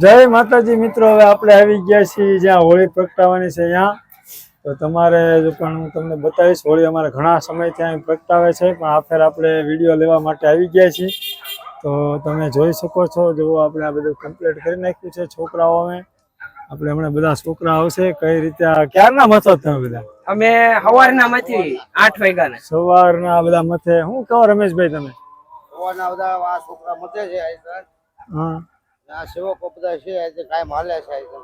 જય માતાજી મિત્રો હવે આપણે આવી ગયા છીએ જ્યાં હોળી પ્રગટાવવાની છે અહીંયા તો તમારે જો પણ હું તમને બતાવીશ હોળી અમારે ઘણા સમયથી અહીં પ્રગટાવે છે પણ આ ફેર આપણે વીડિયો લેવા માટે આવી ગયા છીએ. તો તમે જોઈ શકો છો જો આપણે આ બધું કમ્પ્લીટ કરી નાખ્યું છે છોકરાઓ અમે. આપણે હમણાં બધા છોકરા આવશે કઈ રીતે આ ક્યારના મથો તમે બધા? અમે સવારના મથી આઠ વાગ્યાના. સવારના બધા મથે. હું કહો રમેશભાઈ તમે? સવારના બધા આ છોકરા મતે છે આ રીતે. હા. આ સેવકો બધા છે આ રીતે કાયમ હાલે છે આ રીતે.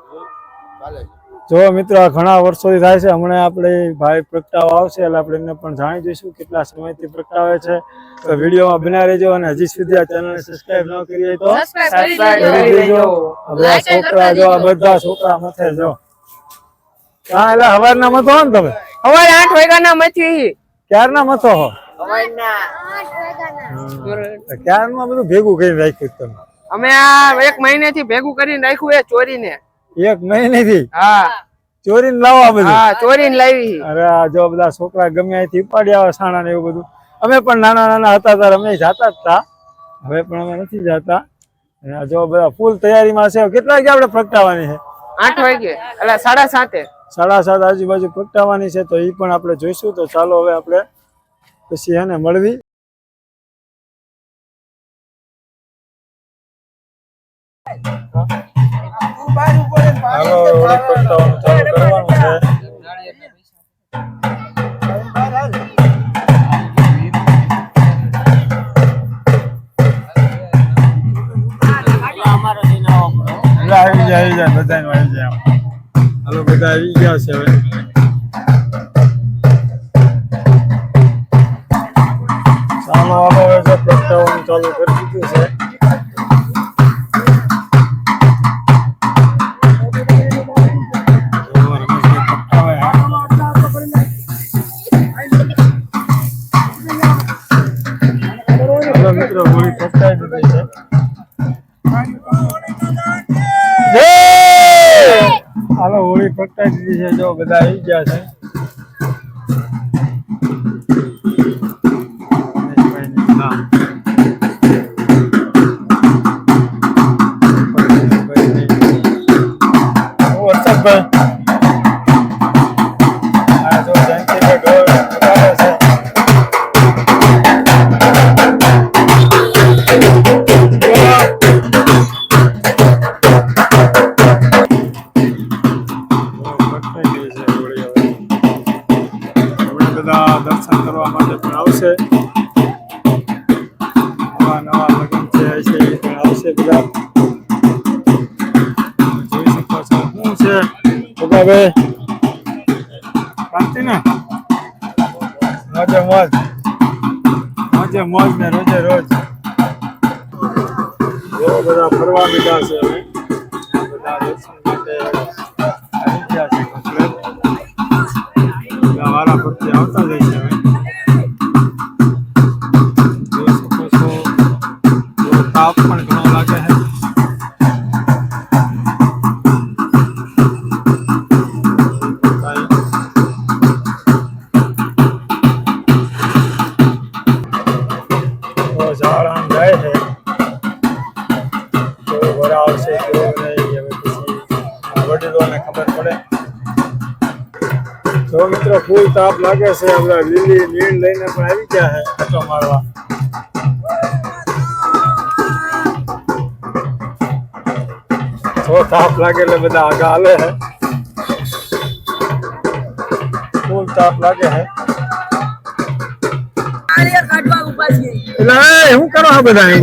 ચાલે છે. જો મિત્રો ઘણા વર્ષોથી થાય છે. હમણાં આપણે ભાઈ પ્રગટાવ આવશે એટલે આપણે એમને પણ જાણી જોઈશું કેટલા સમયથી પ્રગટાવે છે. તો વિડીયોમાં બના રહેજો અને હજી સુધી આ ચેનલને સબસ્ક્રાઇબ ન કરી હોય તો સબસ્ક્રાઇબ કરી દેજો. આ બધા છોકરા જો આ બધા છોકરા મથે જો. હા એટલે હવારના મથો હો ને તમે? સવારે આઠ વાગ્યાના મથી. ક્યારના મથો હો? બધું ભેગું કરીને રાખ્યું તમે? અમે આ એક મહિનેથી ભેગું કરીને રાખ્યું એ ચોરીને. એક મહિનેથી? હા. ચોરીને લાવો આ બધું? હા ચોરીને લાવી અરે જો બધા છોકરા ગમે અહીંથી ઉપાડી આવે સાણા ને એવું બધું. અમે પણ નાના નાના હતા ત્યારે અમે જાતા જ હતા હવે પણ અમે નથી જાતા. જો બધા ફૂલ તૈયારીમાં છે. કેટલા વાગે આપણે પ્રગટાવવાની છે? આઠ વાગે. એટલે સાડા સાતે. સાડા સાત આજુબાજુ પ્રગટાવવાની છે તો એ પણ આપણે જોઈશું. તો ચાલો હવે આપણે પછી એને મળવી. આવી જાય બધા આવી ગયા છે હવે. હાલો હવે જો પ્રગટાવવાનું ચાલુ કરી દીધું છે. મિત્રો હોળી પ્રગટાવી દીધી છે! હાલો હોળી પ્રગટાવી દીધી છે. જો બધા આવી ગયા છે. માટે પણ આવશે. નવા નવા લગ્ન છે છે, એ પણ આવશે બધા. જોઈ શકો છો શું છે. ભોગાભાઈ શાંતિ ને? મોજે મોજ. મોજે મોજ ને રોજે રોજ. બધા ફરવા મીઠા છે. કેવો વરા કેવો નહીં હવે પછી વડીલોને ખબર પડે. તો મિત્રો ફૂલ તાપ લાગે છે હવે લીલી નીણ લઈને પણ આવી ગયા છે. આટો મારવા. તો તાપ લાગે એટલે બધા આગા હાલે છે. ફૂલ તાપ લાગે છે. એટલે શું કરો હા બધા એમ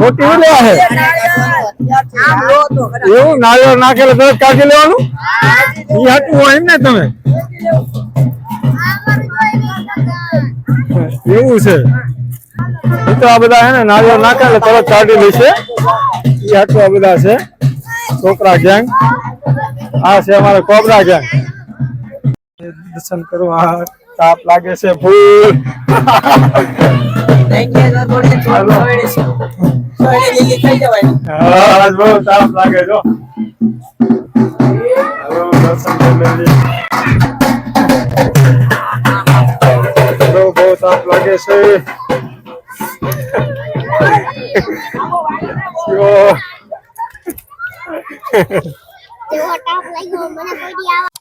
હોટી લેવા છે એવું નાળિયેર નાખેલો તરત કાઢી લેવાનું? ઈ હાટું હોય ને તમે? એવું છે. એ તો આ બધા હે ને, નાળિયેર નાખે એટલે તરત કાઢી લેશે ઈ હાટું આ બધા છે. છોકરા ગેંગ. આ છે અમારા કોબરા ગેંગ. દર્શન કરો, આ તાપ લાગે છે બહુ તાપ લાગે જો. બહુ તાપ લાગે છે. શિવો જેવો લાગ્યો મને કોઈ